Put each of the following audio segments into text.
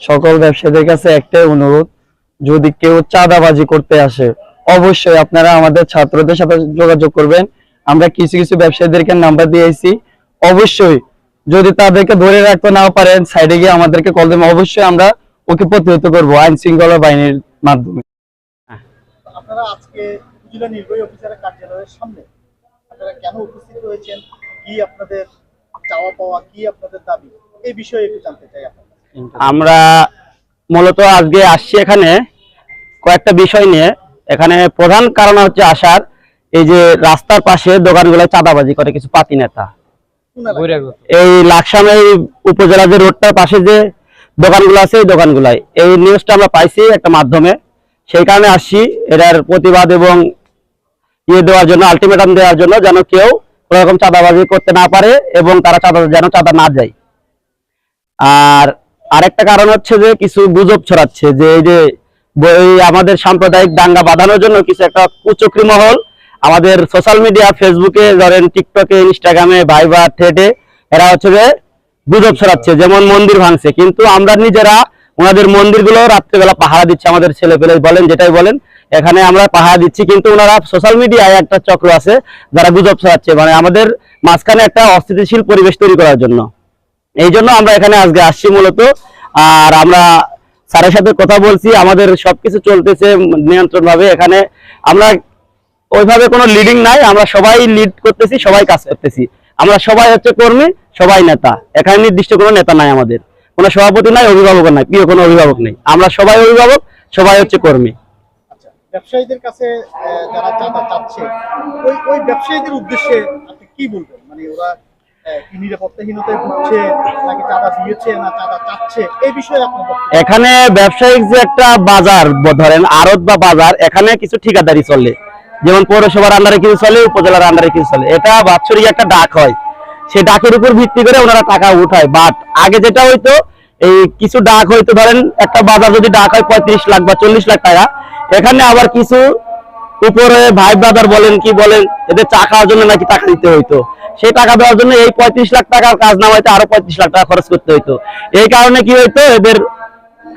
সকল ব্যবসায়ীদের কাছে একটাই অনুরোধ, যদি কেউ চাঁদাবাজি করতে আসে, অবশ্যই আপনারা আমাদের ছাত্রদের সাথে যোগাযোগ করবেন। আমরা কিছু কিছু ব্যবসায়ীদেরকে নাম্বার দিয়েছি। অবশ্যই যদি তাদেরকে ধরে রাখতে না পারেন সাইডে গিয়ে আমাদেরকে কল দেবেন, অবশ্যই আমরা ওকে প্রতিহত করব আইন শৃঙ্খলা বাহিনীর মাধ্যমে। আপনারা আজকে উপজেলা নির্বাহী অফিসারের কার্যালয়ের সামনে আপনারা কেন উপস্থিত হয়েছেন কি আপনাদের চাওয়া পাওয়া কি আপনাদের দাবি? এই বিষয়ে একটু জানতে চাই আপনার। আমরা মূলত আজকে আসছি এখানে কয়েকটা বিষয় নিয়ে। এখানে প্রধান কারণ হচ্ছে আসার এই যে রাস্তার পাশে দোকানগুলো চাঁদাবাজি করে কিছু পাতি নেতা। এই লাকসাম এই উপজেলা যে রোডটার পাশে যে দোকানগুলো আছে এই দোকানগুলাই। এই নিউজটা আমরা পাইছি একটা মাধ্যমে। সেই কারণে আসছি এটার প্রতিবাদ এবং ইয়ে দেওয়ার জন্য আলটিমেটাম দেওয়ার জন্য যেন কেউ কোনো রকম চাঁদাবাজি করতে না পারে এবং তারা চাঁদা যেন চাঁদা না যায় আর আরেকটা কারণ হচ্ছে যে কিছু গুজব ছড়াচ্ছে, যে এই যে আমাদের সাম্প্রদায়িক দাঙ্গা বাঁধানোর জন্য কিছু একটা কুচক্রি মহল আমাদের সোশ্যাল মিডিয়া ফেসবুকে ধরেন টিকটকে ইনস্টাগ্রামে ভাইবার থ্রেডে এরা হচ্ছে যে গুজব ছড়াচ্ছে, যেমন মন্দির ভাঙছে। কিন্তু আমরা নিজেরা ওনাদের মন্দিরগুলো রাত্রেবেলা পাহারা দিচ্ছে, আমাদের ছেলে পেলে বলেন, যেটাই বলেন, এখানে আমরা পাহারা দিচ্ছি, কিন্তু ওনারা সোশ্যাল মিডিয়ায় একটা চক্র আছে, যারা গুজব ছড়াচ্ছে। মানে আমাদের মাঝখানে একটা অস্থিতিশীল পরিবেশ তৈরি করার জন্য। এই জন্য আমরা এখানে আজকে আসছি মূলত। আর আমরা স্যারের সাথে কথা বলছি, আমাদের সবকিছু চলতেছে নিয়ন্ত্রণ ভাবে এখানে। আমরা ওইভাবে কোনো লিডিং নাই, আমরা সবাই লিড করতেছি, সবাই কাজ করতেছি। আমরা সবাই হচ্ছে কর্মী, সবাই নেতা। এখানে নির্দিষ্ট কোনো নেতা নাই আমাদের। কোনো সভাপতি নাই অভিভাবক নাই, প্রিয় কোনো অভিভাবক নেই। আমরা সবাই অভিভাবক, সবাই হচ্ছে কর্মী। আচ্ছা ব্যবসায়ীদের কাছে যারা চাচ্ছে, ওই ওই ব্যবসায়ীদের উদ্দেশ্যে আপনি কি বলবেন? মানে ওরা এখানে ব্যবসায়িক যে একটা বাজার, ধরেন আড়ত বা বাজার, এখানে কিছু ঠিকাদারি চলে। যেমন পৌরসভার আন্ডারে কিছু চলে, উপজেলার আন্ডারে কিছু চলে। এটা বাৎসরিক একটা ডাক হয়। সেই ডাকের উপর ভিত্তি করে ওনারা টাকা উঠায়। বাট আগে যেটা হইতো, এই কিছু ডাক হইতো, ধরেন একটা বাজার যদি ডাক হয় পঁয়ত্রিশ লাখ বা চল্লিশ লাখ টাকা, এখানে আবার কিছু উপরে ভাই ব্রাদার বলেন, কি বলেন, এদের চা খাওয়ার জন্য নাকি টাকা দিতে হইতো? সেই টাকা দেওয়ার জন্য এই পঁয়ত্রিশ লাখ টাকার কাজ না হইতো আরও পঁয়ত্রিশ লাখ টাকা খরচ করতে হইতো। এই কারণে কি হইতো? এদের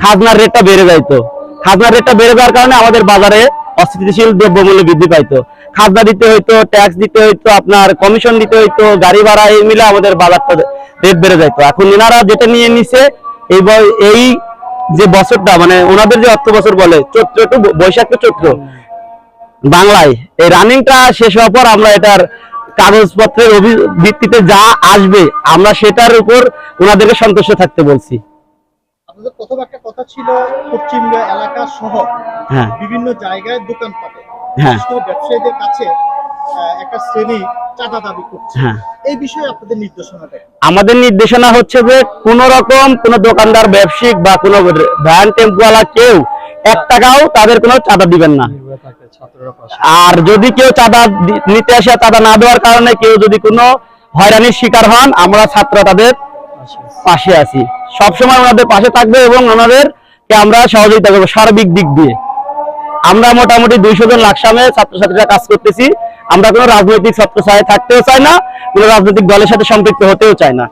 খাজনার রেটটা বেড়ে যাইতো। খাজনার রেটটা বেড়ে যাওয়ার কারণে আমাদের বাজারে অস্থিতিশীল দ্রব্যমূল্য বৃদ্ধি পাইতো। খাজনা দিতে হইতো ট্যাক্স দিতে হইতো, আপনার কমিশন দিতে হইতো, গাড়ি ভাড়া এই মিলে আমাদের বাজারটা রেট বেড়ে যাইতো। এখন এনারা যেটা নিয়ে নিছে, এই এই যে বছরটা মানে ওনাদের যে অর্থ বছর বলে, চৈত্র টু বৈশাখ টু চৈত্র বাংলায়। এই রানিংটা শেষ হওয়ার পর আমরা এটার কাগজপত্রের ভিত্তিতে যা আসবে আমরা সেটার উপর ওনাদেরকে সন্তুষ্ট থাকতে বলছি। প্রথম একটা কথা ছিল পশ্চিম এলাকা সহ হ্যাঁ। বিভিন্ন জায়গায় দোকানপাটে হ্যাঁ। ব্যবসায়ীদের কাছে একটা শ্রেণি চাঁদা দাবি করছে। হ্যাঁ। এই বিষয়ে আপনাদের নির্দেশনাটা আমাদের নির্দেশনা হচ্ছে যে কোন রকম কোন দোকানদার ব্যবসায়িক বা কোন ভ্যান টেম্পুওয়ালা কেউ এক টাকাও তাদের কোনো চাঁদা দিবেন না। আর যদি কেউ চাঁদা নিতে আসে চাঁদা না দেওয়ার কারণে কেউ যদি কোনো হয়রানির শিকার হন আমরা ছাত্র তাদের পাশে আছি। সবসময় ওনাদের পাশে থাকবে এবং ওনাদেরকে আমরা সহযোগিতা করব সার্বিক দিক দিয়ে। আমরা মোটামুটি দুইশো জন লাকসামে ছাত্রছাত্রীরা কাজ করতেছি। আমরা কোনো রাজনৈতিক ছাত্র ছত্রছায়ায় থাকতেও চাই না কোনো রাজনৈতিক দলের সাথে সম্পৃক্ত হতেও চাই না।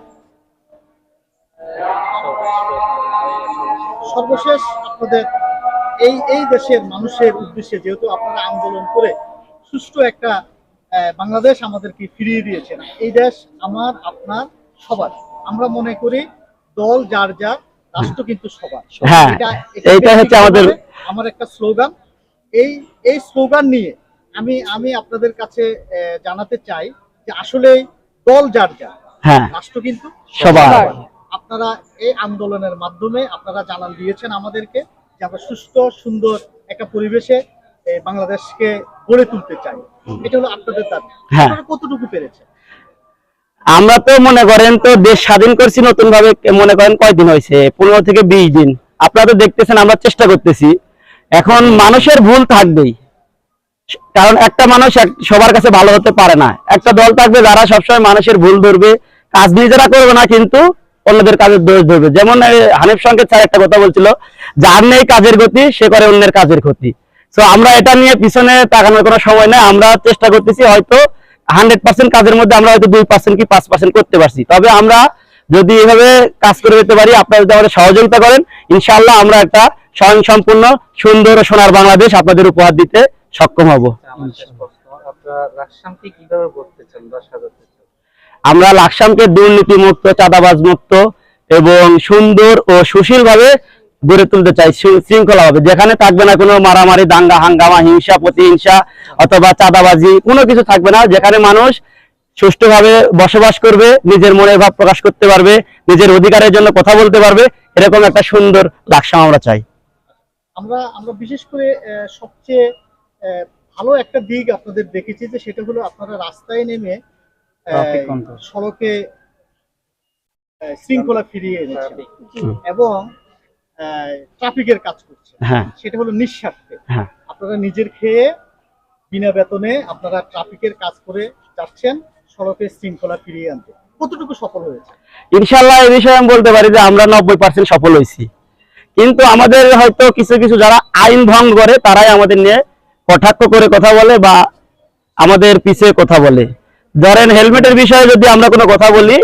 সর্বশেষ আপনাদের এই এই দেশের মানুষের উদ্দেশ্যে যেহেতু আপনারা আন্দোলন করে সুষ্ঠু একটা বাংলাদেশ আমাদেরকে ফিরিয়ে দিয়েছেন এই দেশ আমার আপনার সবার। আমরা মনে করি দল যার যার রাষ্ট্র কিন্তু সবার। হ্যাঁ, এটা- হচ্ছে আমাদের- আমার একটা স্লোগান। এই এই স্লোগান নিয়ে আমি আমি আপনাদের কাছে জানাতে চাই যে আসলে দল যার যার হ্যাঁ রাষ্ট্র কিন্তু সবার। আপনারা এই আন্দোলনের মাধ্যমে আপনারা জানান দিয়েছেন আমাদেরকে। যে আমরা সুস্থ সুন্দর একটা পরিবেশে বাংলাদেশকে গড়ে তুলতে চাই। এটা হলো আপনাদের দাবি। হ্যাঁ। আপনারা কতটুকু পেরেছে আমরা তো মনে করেন তো দেশ স্বাধীন করছি নতুন ভাবে মনে করেন কয়দিন হয়েছে? পনেরো থেকে বিশ দিন। আপনারা তো দেখতেছেন আমরা চেষ্টা করতেছি। এখন মানুষের ভুল থাকবেই। কারণ একটা মানুষ সবার কাছে ভালো হতে পারে না। একটা দল থাকবে যারা সবসময় মানুষের ভুল ধরবে। কাজ নিজেরা করবে না কিন্তু অন্যদের কাজের দোষ ধরবে। যেমন হানিফ সংকেত স্যার একটা কথা বলছিল, যার নেই কাজের গতি, সে করে অন্যের কাজের ক্ষতি। তো আমরা এটা নিয়ে পিছনে তাকানোর কোনো সময় নেই। আমরা চেষ্টা করতেছি হয়তো হান্ড্রেড পার্সেন্ট কাজের মধ্যে আমরা হয়তো দুই পার্সেন্ট কি পাঁচ পার্সেন্ট করতে পারছি। তবে আমরা যদি এভাবে কাজ করে যেতে পারি, আপনারা যদি আমাদের সহযোগিতা করেন, ইনশাআল্লাহ আমরা একটা স্বয়ং সম্পূর্ণ সুন্দর সোনার বাংলাদেশ আপনাদের উপহার দিতে সক্ষম হব। শেষ আপনারা রাজশামকে কীভাবে গড়তে চান বা সাজাতে আমরা লাকসামকে দুর্নীতি মুক্ত চাঁদাবাজ মুক্ত এবং সুন্দর ও সুশীল ভাবে গড়ে তুলতে চাই শৃঙ্খলা হবে যেখানে থাকবে না কোনো মারামারি, দাঙ্গা, হাঙ্গামা, হিংসা, প্রতিহিংসা অথবা চাঁদাবাজি, কোনো কিছু থাকবে না যেখানে মানুষ সুষ্ঠুভাবে বসবাস করবে, নিজের মনের ভাব প্রকাশ করতে পারবে, নিজের অধিকারের জন্য কথা বলতে পারবে, এরকম একটা সুন্দর লাকসাম আমরা চাই আমরা আমরা বিশেষ করে সবচেয়ে ভালো একটা দিক আপনাদের দেখেছি যে সেটা হলো আপনারা রাস্তায় নেমে. সড়কে শৃঙ্খলা ফিরিয়ে এনেছেন হুম। এবং ট্রাফিকের কাজ করছেন হ্যাঁ। সেটা হলো নিঃস্বার্থে। হ্যাঁ। আপনারা নিজের খেয়ে বিনা বেতনে আপনারা ট্রাফিকের কাজ করে যাচ্ছেন সড়কে শৃঙ্খলা ফিরিয়ে আনতে। কতটুকু সফল হয়েছে? ইনশাল্লাহ এই বিষয়ে আমি বলতে পারি যে আমরা নব্বই পার্সেন্ট সফল হয়েছি। কিন্তু আমাদের হয়তো কিছু কিছু যারা আইন ভঙ্গ করে তারাই আমাদের নিয়ে কটাক্ষ করে কথা বলে বা আমাদের পিছিয়ে কথা বলে। ধরেন হেলমেটের বিষয়ে যদি আমরা কোনো কথা বলি,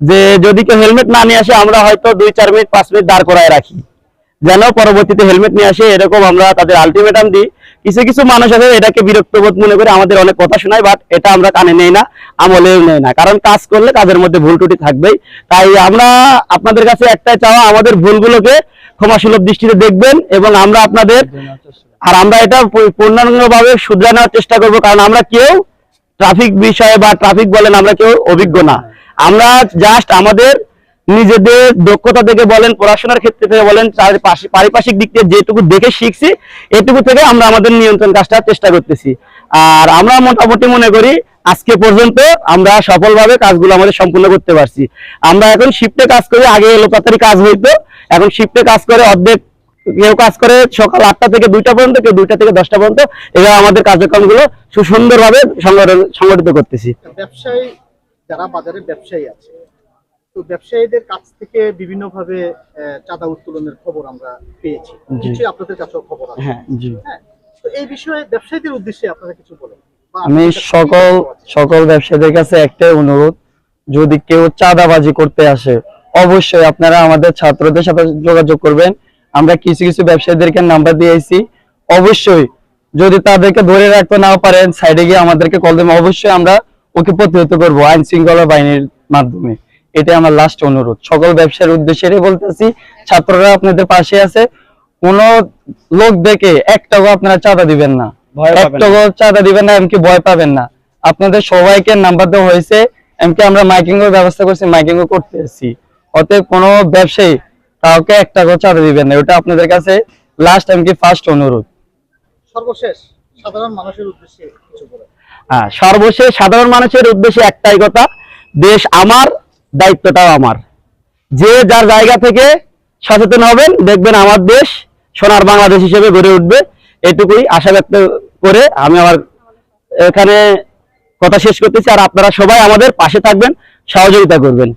যে যদি কেউ হেলমেট না নিয়ে আসে, আমরা হয়তো দুই, চার মিনিট, পাঁচ মিনিট দাঁড় করায় রাখি। যেন পরবর্তীতে হেলমেট নিয়ে আসে, এরকম আমরা তাদের আলটিমেটাম দিই। কিছু কিছু মানুষ আছে এটাকে বিরক্তবোধ মনে করে আমাদের অনেক কথা শোনায় বাট এটা আমরা কানে নেই না, আমলেও নেই না। কারণ কাজ করলে কাজের মধ্যে ভুল ত্রুটি থাকবেই। তাই আমরা আপনাদের কাছে একটাই চাওয়া, আমাদের ভুলগুলোকে ক্ষমাসুলভ দৃষ্টিতে দেখবেন এবং আমরা আপনাদের আর আমরা এটা পূর্ণাঙ্গভাবে নেওয়ার চেষ্টা করব, কারণ আমরা কেউ ট্রাফিক বিষয়ে বা ট্রাফিক বলেন আমরা কেউ অভিজ্ঞ না। আমরা জাস্ট আমাদের নিজেদের দক্ষতা থেকে বলেন, পড়াশোনার ক্ষেত্রে থেকে বলেন পারিপার্শ্বিক দিক থেকে যেটুকু দেখে শিখছি, এটুকু থেকে আমরা আমাদের নিয়ন্ত্রণ কাজটা চেষ্টা করতেছি। আর আমরা মোটামুটি মনে করি আজকে পর্যন্ত আমরা সফলভাবে কাজগুলো আমাদের সম্পূর্ণ করতে পারছি। আমরা এখন শিফটে কাজ করি, আগে এলো তাড়াতাড়ি কাজ হইতো, এখন শিফটে কাজ করে অর্ধেক কেউ কাজ করে সকাল আটটা থেকে দুইটা পর্যন্ত কেউ দুইটা থেকে দশটা পর্যন্ত। এভাবে আমাদের কার্যক্রমগুলো সুন্দরভাবে সংগঠন- সংগঠিত করতেছি। ব্যবসায়ী যারা বাজারে ব্যবসায়ী আছে তো ব্যবসায়ীদের কাছ থেকে বিভিন্নভাবে আহ, চাঁদা উত্তোলনের খবর আমরা পেয়েছি। নিশ্চয়ই আপনাদের কাছেও খবর আছে। হ্যাঁ হ্যাঁ তো এই বিষয়ে ব্যবসায়ীদের উদ্দেশ্যে আপনারা কিছু বলেন। আমি সকল? সকল ব্যবসায়ীদের কাছে একটাই অনুরোধ যদি কেউ চাঁদাবাজি করতে আসে অবশ্যই আপনারা আমাদের ছাত্রদের সাথে যোগাযোগ করবেন। আমরা কিছু কিছু ব্যবসায়ীদেরকে নাম্বার দিয়েছি অবশ্যই যদি তাদেরকে ধরে রাখতে না পারেন সাইডে গিয়ে আমাদেরকে কল দেবেন অবশ্যই আমরা ওকে প্রতিহত করব আইন শৃঙ্খলা বাহিনীর মাধ্যমে। এটা আমার লাস্ট অনুরোধ। সকল ব্যবসার উদ্দেশ্যে বলতেছি ছাত্ররা আপনাদের পাশে আছে। কোন লোক দেখে এক টাকা আপনারা চাঁদা দিবেন না। ভয় এক টাকা চাঁদা দিবেন না এমনকি ভয় পাবেন না। আপনাদের সবাইকে নাম্বার দেওয়া হয়েছে এমনকি আমরা মাইকিং এর ব্যবস্থা করছি মাইকিং করতেছি অতএব কোনো ব্যবসায়ী কাউকে এক টাকা চাঁদা দিবেন না ওটা আপনাদের কাছে লাস্ট এমনকি ফার্স্ট অনুরোধ। সর্বশেষ সাধারণ মানুষের উদ্দেশ্যে কিছু বলেন। হ্যাঁ সর্বশেষ সাধারণ মানুষের উদ্দেশ্যে একটাই কথা দেশ আমার দায়িত্বটাও আমার। যে যার জায়গা থেকে সচেতন হবেন দেখবেন আমার দেশ সোনার বাংলাদেশ হিসেবে গড়ে উঠবে এটুকুই আশা ব্যক্ত করে আমি আমার এখানে কথা শেষ করতেছি আর আপনারা সবাই আমাদের পাশে থাকবেন সহযোগিতা করবেন।